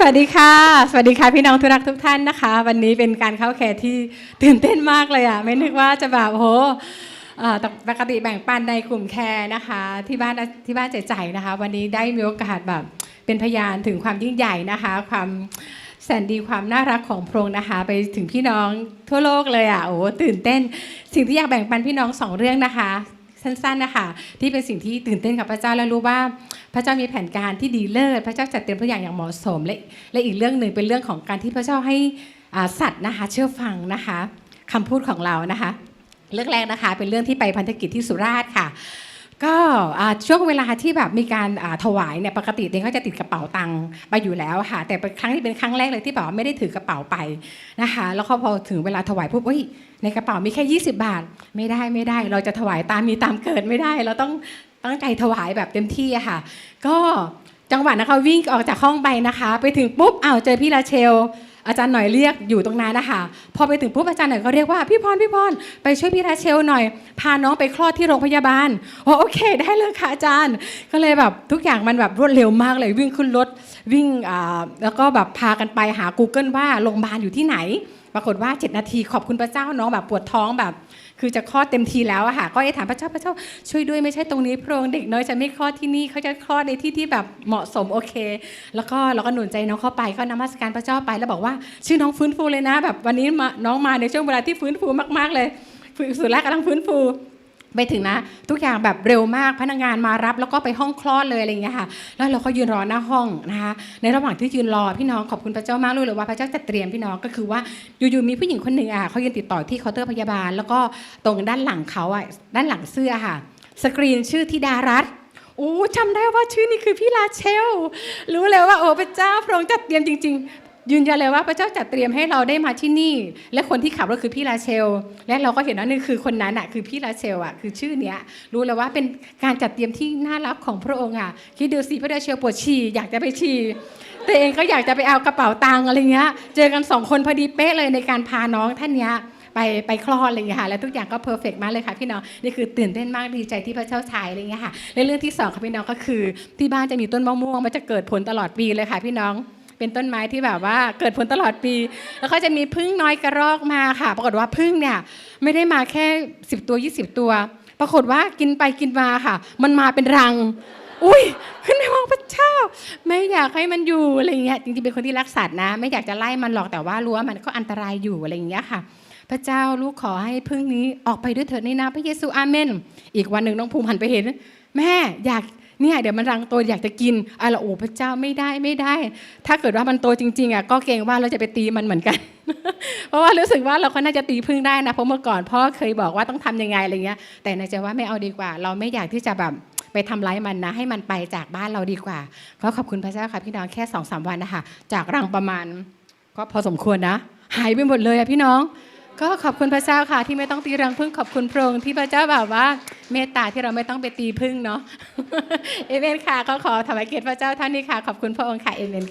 สวัสดีค่ะ สวัสดีค่ะพี่น้องทุกรักทุกท่านนะคะ วันนี้เป็นการเข้าแคร์ที่ตื่นเต้นมากเลยอะไม่นึกว่าจะแบบโหอ่อแต่ปกติแบ่งปันในกลุ่มแคร์นะคะ ที่บ้านที่บ้านใจใจนะคะ วันนี้ได้มีโอกาสแบบเป็นพยานถึงความยิ่งใหญ่นะคะ ความแสนดีความน่ารักของพระองค์นะคะ ไปถึงพี่น้องทั่วโลกเลยอะโอ้ตื่นเต้น สิ่งที่อยากแบ่งปันพี่น้องสองเรื่องนะคะ สั้นๆนะคะที่เป็นสิ่งที่ตื่นเต้นกับพระเจ้าและรู้ว่าพระเจ้ามีแผนการที่ดีเลิศพระเจ้าจัดเตรียมทุกอย่างอย่างเหมาะสมและและอีกเรื่องหนึ่งเป็นเรื่องของการที่พระเจ้าให้สัตว์นะคะเชื่อฟังนะคะคำพูดของเรานะคะ เรื่องแรกนะคะเป็นเรื่องที่ไปพันธกิจที่สุราษฎร์ค่ะ ก็ช่วงเวลาที่แบบมีการถวายเนี่ยปกติเองก็จะติดกระเป๋าตังค์ไปอยู่แล้วค่ะแต่เป็นครั้งที่เป็นครั้งแรกเลยที่แบบว่าไม่ได้ถือกระเป๋าไปนะคะแล้วก็พอถึงเวลาถวายปุ๊บเอ้ยในกระเป๋ามีแค่ 20 บาท ไม่ได้ไม่ได้ เราจะถวายตามมีตามเกิดไม่ได้ เราต้องตั้งใจถวายแบบเต็มที่ค่ะ ก็จังหวะนะคะวิ่งออกจากห้องไปนะคะ ไปถึงปุ๊บอ้าวเจอพี่ราเชล อาจารย์หน่อยเรียกอยู่ตรงนั้นนะคะพอไปถึงปุ๊บอาจารย์หน่อยก็เรียกว่าพี่พรพี่พรไปช่วยพี่ราเชลหน่อย พาน้องไปคลอดที่โรงพยาบาลโอเค ได้เลยค่ะอาจารย์ ก็เลยแบบทุกอย่างมันแบบรวดเร็วมากเลยวิ่งขึ้นรถวิ่งอ่าแล้วก็แบบพากันไปหา Google ว่าโรงพยาบาลอยู่ที่ไหนปรากฏว่า 7 นาทีขอบคุณพระเจ้าน้องแบบปวดท้องแบบ คือจะคลอดเต็มทีแล้วอะค่ะก็ไอ้ถามพระเจ้าพระเจ้า ช่วยด้วยไม่ใช่ตรงนี้พระองค์เด็กน้อยจะไม่คลอดที่นี่เขาจะคลอดในที่ที่แบบเหมาะสมโอเค แล้วก็เราก็หนุนใจน้องเข้าไปก็นมัสการพระเจ้าไปแล้วบอกว่า ชื่อน้องฟื้นฟูเลยนะ แบบวันนี้น้องมาในช่วงเวลาที่ฟื้นฟูมาก ๆเลยสุดแรกกำลังฟื้นฟู ไปถึงนะ ทุกอย่างแบบเร็วมากพนักงานมารับ แล้วก็ไปห้องคลอดเลยอะไรอย่างเงี้ยค่ะ แล้วเราก็ยืนรอหน้าห้องนะคะในระหว่างที่ยืนรอพี่น้องขอบคุณพระเจ้ามากเลยว่าพระเจ้าจะเตรียมพี่น้องก็คือว่าอยู่ๆมีผู้หญิงคนหนึ่งอะเขายืนติดต่อที่เคาน์เตอร์พยาบาล แล้วก็ตรงด้านหลังเขาอะด้านหลังเสื้อค่ะ สกรีนชื่อธิดารัตน์โอ้จำได้ว่าชื่อนี้คือพี่ลาเชล รู้เลยว่าโอ้พระเจ้าพระองค์จัดเตรียมจริง ๆ ยืนยันเลยว่าพระเจ้าจัดเตรียมให้เราได้มาที่นี่ และคนที่ขับรถคือพี่ลาเชล และเราก็เห็นว่านี่คือคนนั้นอะคือพี่ลาเชลอะคือชื่อเนี้ยรู้เลยว่าเป็นการจัดเตรียมที่น่ารักของพระองค์อะคิดดูสิพระลาเชลปวดฉี่อยากจะไปฉี่ตัวเองก็อยากจะไปเอากระเป๋าตังค์อะไรเงี้ยเจอกันสองคนพอดีเป๊ะเลยในการพาน้องท่านเนี้ยไปไปคลอดอะไรอย่างเงี้ยค่ะแล้วทุกอย่างก็เพอร์เฟกมากเลยค่ะพี่น้องนี่คือตื่นเต้นมากดีใจที่พระเจ้าชายอะไรอย่างเงี้ยค่ะและเรื่องที่สองค่ะพี่น้องก็คือ ที่บ้านจะมีต้นมะม่วงมันจะเกิดผลตลอดปีเลยค่ะพี่น้อง เป็นต้นไม้ที่แบบว่าเกิดผลตลอดปี แล้วก็จะมีพึ่งน้อยกระรอกมาค่ะ ปรากฏว่าพึ่งเนี่ยไม่ได้มาแค่ 10 ตัว 20 ตัว ปรากฏว่ากินไปกินมาค่ะ มันมาเป็นรัง อุ้ยขึ้นไปมองพระเจ้า ไม่อยากให้มันอยู่อะไรอย่างเงี้ยจริงๆเป็นคนที่รักสัตว์นะ ไม่อยากจะไล่มันหรอกแต่ว่ารู้ว่ามันก็อันตรายอยู่อะไรอย่างเงี้ยค่ะพระเจ้าลูกขอให้พึ่งนี้ออกไปด้วยเถิดในนามพระเยซูอาเมน อีกวันหนึ่งน้องภูมิหันไปเห็น แม่อยาก เนี่ยเดี๋ยวมันรังโตอยากจะกินอะไรโอ้พระเจ้าไม่ได้ไม่ได้ ถ้าเกิดว่ามันโตจริงๆอะก็เกรงว่าเราจะไปตีมันเหมือนกัน เพราะว่ารู้สึกว่าเราก็น่าจะตีพึ่งได้นะเพราะเมื่อก่อนพ่อเคยบอกว่าต้องทำยังไงอะไรเงี้ย แต่ในใจว่าไม่เอาดีกว่า เราไม่อยากที่จะแบบไปทำร้ายมันนะ ให้มันไปจากบ้านเราดีกว่าก็ขอบคุณพระเจ้าค่ะพี่น้องแค่สองสามวันนะคะจากรังประมาณ ก็พอสมควรนะ หายไปหมดเลยอะพี่น้อง ก็ขอบคุณพระเจ้าค่ะที่ไม่ต้องตีรังพึ่งขอบคุณพระองค์ที่พระเจ้าแบบว่า เมตตาที่เราไม่ต้องไปตีพึ่งเนาะเอเมนค่ะก็ขอถวายเกียรติพระเจ้าท่านนี้ค่ะ ขอบคุณพระองค์ค่ะเอเมน